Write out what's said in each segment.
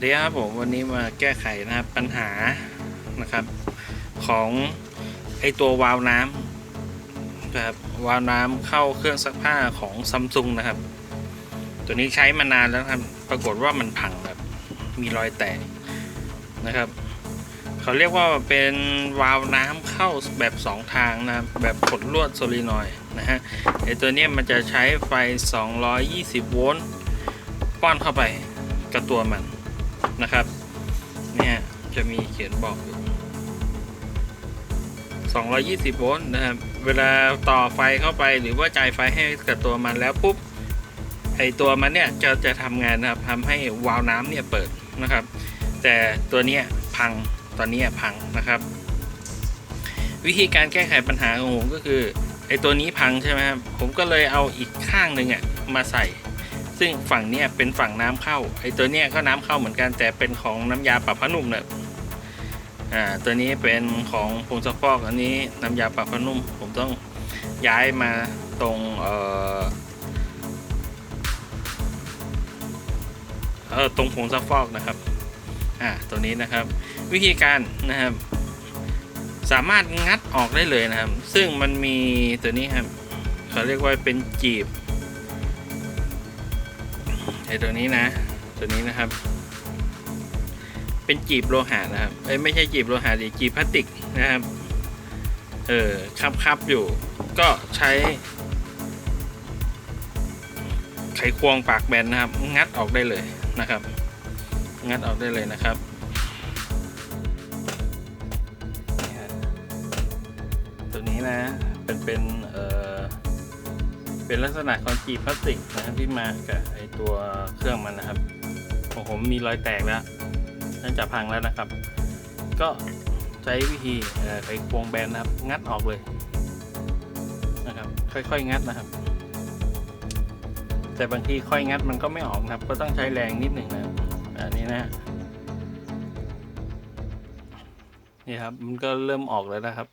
วัสดีครับผมวันนี้มาแก้ไขนะครับปัญหานะครับ ของไอตัววาล์วน้ำนะครับวาล์วน้ำเข้าเครื่องซักผ้าของซัมซุงนะครับ ตัวนี้ใช้มานานแล้วครับปรากฏว่ามันพังครับมีรอยแตกนะครับ เขาเรียกว่าเป็นวาล์วน้ำเข้าแบบสองทางนะครับแบบขดลวดโซลีนอยนะฮะไอตัวนี้มันจะใช้ไฟ 220 โวลต์ป้อนเข้าไปกับตัวมัน นะครับ เนี่ยจะมีเขียนบอกอยู่220 โวลต์นะครับ เวลาต่อไฟเข้าไปหรือว่าจ่ายไฟให้กับตัวมันแล้วปุ๊บ ไอตัวมันเนี่ยจะจะทำงานนะครับทำให้วาล์วน้ำเนี่ยเปิดนะครับ แต่ตัวเนี้ยพัง ตอนนี้พังนะครับ วิธีการแก้ไขปัญหาของผมก็คือไอตัวนี้พังใช่ไหมครับ ผมก็เลยเอาอีกข้างหนึ่งอะมาใส่ ซึ่งฝั่งเนี้ยเป็นฝั่งน้ำเข้าไอตัวเนี้ยก็น้ำเข้าเหมือนกันแต่เป็นของน้ำยาปรับผ้านุ่มเนี่ยอ่าตัวนี้เป็นของผงซักฟอกอันนี้น้ำยาปรับผ้านุ่ม ผมต้องย้ายมาตรงเอ่อเออตรงผงซักฟอกนะครับอ่าตัวนี้นะครับ วิธีการนะครับ สามารถงัดออกได้เลยนะครับ ซึ่งมันมีตัวนี้ครับเขาเรียกว่าเป็นจีบ ไอตัวนี้นะ ตัวนี้นะครับ เป็นจีบโลหะนะครับเอ้ยไม่ใช่จีบโลหะดิจีบพลาสติกนะครับ เออคับคับอยู่ ก็ใช้ ไขควงปากแบนนะครับ งัดออกได้เลยนะครับ งัดออกได้เลยนะครับตัวนี้นะ เป็นเป็นเอ่อ เป็นลักษณะของจีบพลาสติกนะครับที่มากับไอตัวเครื่องมันนะครับของผมมีรอยแตกแล้วน่าจะพังแล้วนะครับ ก็ใช้วิธีเอ่อไขควงแบนนะครับ งัดออกเลยนะครับ ค่อยๆ งัดนะครับ แต่บางทีค่อยงัดมันก็ไม่ออกนะครับ ก็ต้องใช้แรงนิดหนึ่งนะอันนี้นะฮะนี่ครับ มันก็เริ่มออกแล้วนะครับ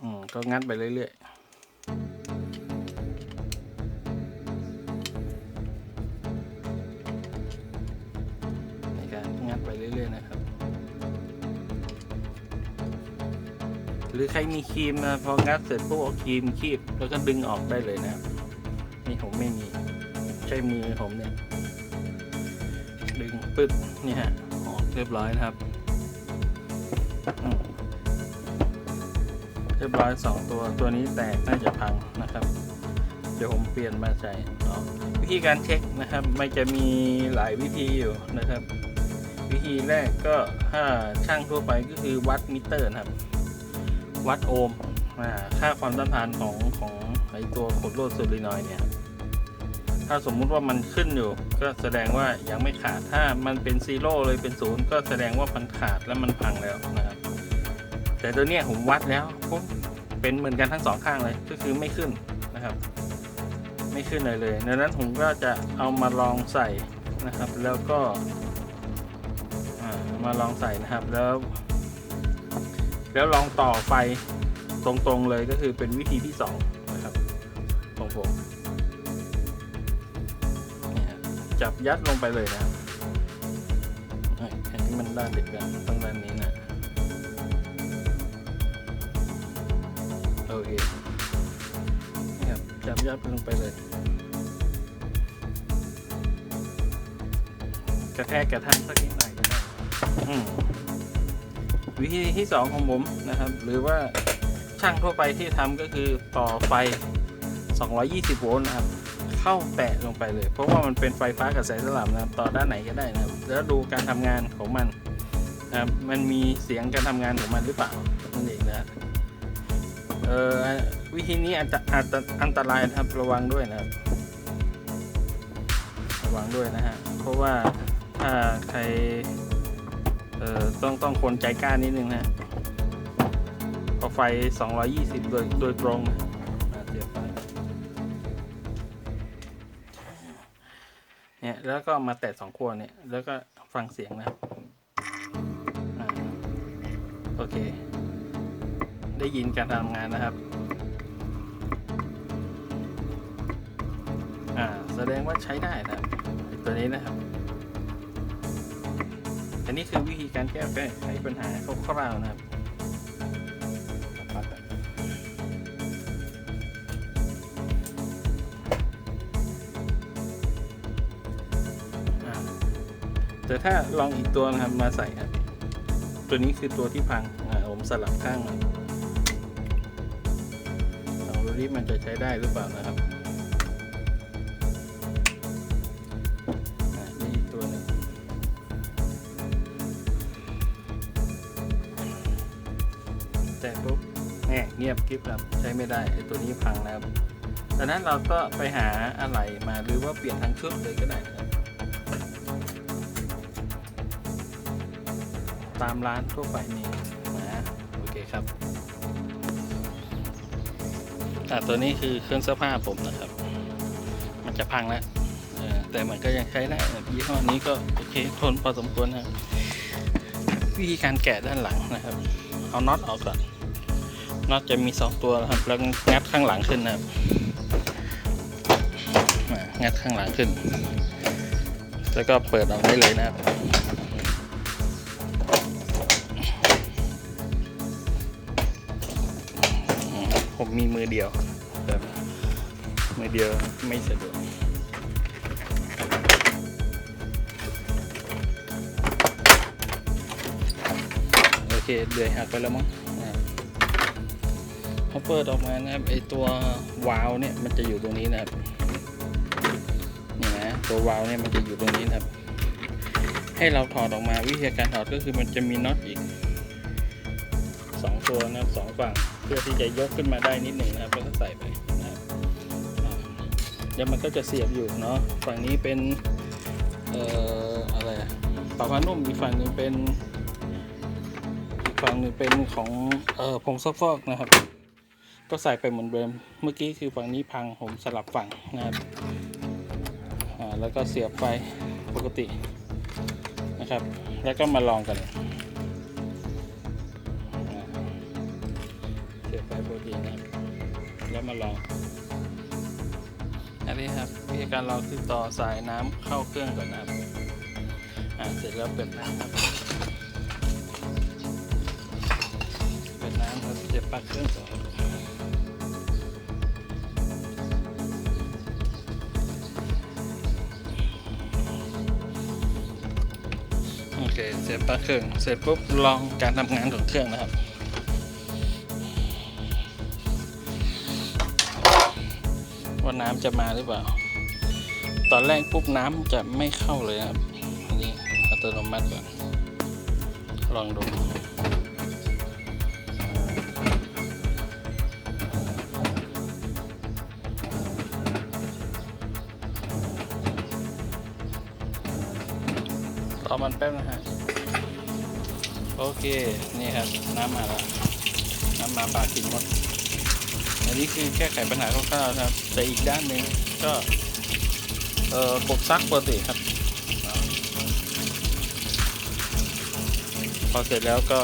อืมก็งัดไปเรื่อยๆ รือใครมีครีมนะพองัดเสร็จปุ๊บเอาครีมคีบแล้วก็ดึงออกได้เลยนะครับนี่ผมไม่มีใช้มือผมเนี่ย ดึงปึ๊บนี่ฮะออกเรียบร้อยนะครับเรียบร้อยสองตัวตัวนี้แตกน่าจะพังนะครับเดี๋ยวผมเปลี่ยนมาใส่เนาะวิธีการเช็คนะครับมันจะมีหลายวิธีอยู่นะครับ วิธีแรกก็ถ้าช่างทั่วไปก็คือวัดมิเตอร์นะครับ วัดโอห์มค่าความต้านทานของของไอตัวขดลวดโซลินอยเนี่ย ถ้าสมมุติว่ามันขึ้นอยู่ ก็แสดงว่ายังไม่ขาด ถ้ามันเป็นซีโร่เลยเป็นศูนย์ก็แสดงว่ามันขาดแล้วมันพังแล้วนะครับ แต่ตัวเนี้ยผมวัดแล้วปุ๊บเป็นเหมือนกันทั้งสองข้างเลย ก็คือไม่ขึ้นนะครับ ไม่ขึ้นเลยเลยดังนั้นผมก็จะเอามาลองใส่นะครับ แล้วก็มาลองใส่นะครับแล้ว แล้วลองต่อไฟตรงๆเลยก็คือเป็นวิธีที่สองนะครับของผมนี่จับยัดลงไปเลยนะครับอันนี้มันด้านเด็ดกันต้องด้านนี้นะโอเคนี่ครับจับยัดลงไปเลย กระแทกกระทั่งสักนิดหน่อยก็ได้อืม วิธีที่สองของผมนะครับ หรือว่าช่างทั่วไปที่ทำก็คือต่อไฟ 220 โวลต์นะครับ เข้าแตะลงไปเลย เพราะว่ามันเป็นไฟฟ้ากับแสสลับนะครับต่อด้านไหนก็ได้นะครับ แล้วดูการทำงานของมันนะครับมันมีเสียงการทำงานของมันหรือเปล่านั่นเองนะเอ่อวิธีนี้อาจจะอาจจะอันตรายนะครับระวังด้วยนะครับระวังด้วยนะฮะเพราะว่าถ้าใคร เออต้องต้องคนใจกล้านิดนึงนะเพราไฟ 220 โดยโดยตรงเนี่ยแล้วก็มาแตะสองขั้วเนี่ย แล้วก็ฟังเสียงนะโอเค ได้ยินการทำงานนะครับ อ่า แสดงว่าใช้ได้นะตัวนี้นะครับ นนี้คือวิธีการแก้ไขปัญหาคร่าวๆนะครับนอ่าแต่ถ้าลองอีกตัวนะครับมาใส่ครับ ตัวนี้คือตัวที่พังผมสลับข้างมันลองดูดิมันจะใช้ได้หรือเปล่านะครับ แต่ปุ๊บแหมเงียบกริบครับใช้ไม่ได้ไอตัวนี้พังนะครับดังนั้นเราก็ไปหาอะไรมาหรือว่าเปลี่ยนทั้งชุดเลยก็ได้นะครับตามร้านทั่วไปนี่นะโอเคครับอะตัวนี้คือเครื่องเสื้อผ้าผมนะครับ มันจะพังแล้วแต่มันก็ยังใช้ได้ยี่ห้อนี้ก็โอเคทนพอสมควรนะครับวิธีการแกะด้านหลังนะครับ เอาน็อตออกก่อน น็อตจะมีสองตัวนะครับ แล้วงัดข้างหลังขึ้นนะครับงัดข้างหลังขึ้น แล้วก็เปิดออกได้เลยนะครับผมมีมือเดียวแต่มือเดียวไม่สะดวกโอเคเดือยหักไปแล้วมั้ง พอเปิดออกมานะครับไอตัววาล์วเนี่ยมันจะอยู่ตรงนี้นะครับนี่นะตัววาล์วเนี่ยมันจะอยู่ตรงนี้นะครับ ให้เราถอดออกมาวิธีการถอดก็คือมันจะมีน็อตอีกสองตัวนะครับสองฝั่งเพื่อที่จะยกขึ้นมาได้นิดหนึ่งนะครับแล้วก็ใส่ไปนะครับเดี๋ยวมันก็จะเสียบอยู่เนาะฝั่งนี้เป็นเอ่ออะไรอะปากผ้านุ่มอีกฝั่งหนึ่งเป็นอีกฝั่งหนึ่งเป็นของเอ่อผงซักฟอกนะครับ ก็ใส่ไปเหมือนเดิม เมื่อกี้คือฝั่งนี้พังผมสลับฝั่งนะครับแล้วก็เสียบไฟปกตินะครับ แล้วก็มาลองกัน เสียบไฟปรตีนะแล้วมาลอง อันนี้ครับวิธีการลองคือต่อสายน้ำเข้าเครื่องก่อนนะครับเสร็จแล้วเปิดน้ำครับเปิดน้ำครับเสียบปลั๊กเครื่องก่อน สียบปลั๊กเครื่องเสร็จปุ๊บลองการทำงานของเครื่องนะครับว่าน้ำจะมาหรือเปล่า ตอนแรกปุ๊บน้ำจะไม่เข้าเลยครับอันนี้อัตโนมัติก่อนลองดูรอมันแป๊บนะฮะ โอเค นี่ครับ น้ำมาแล้ว น้ำมาปลากินหมด อันนี้คือแก้ไขปัญหาคร่าวๆครับ แต่อีกด้านหนึ่งก็เอ่อกดซักปกติครับ พอเสร็จแล้วก็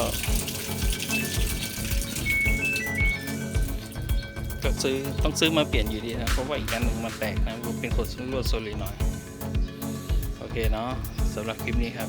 ก็ซื้อต้องซื้อมาเปลี่ยนอยู่ดีนะ เพราะว่าอีกอันหนึ่งมันแตกนะมันเป็นขดลวดโซลินอย โอเคเนาะสำหรับคลิปนี้ครับ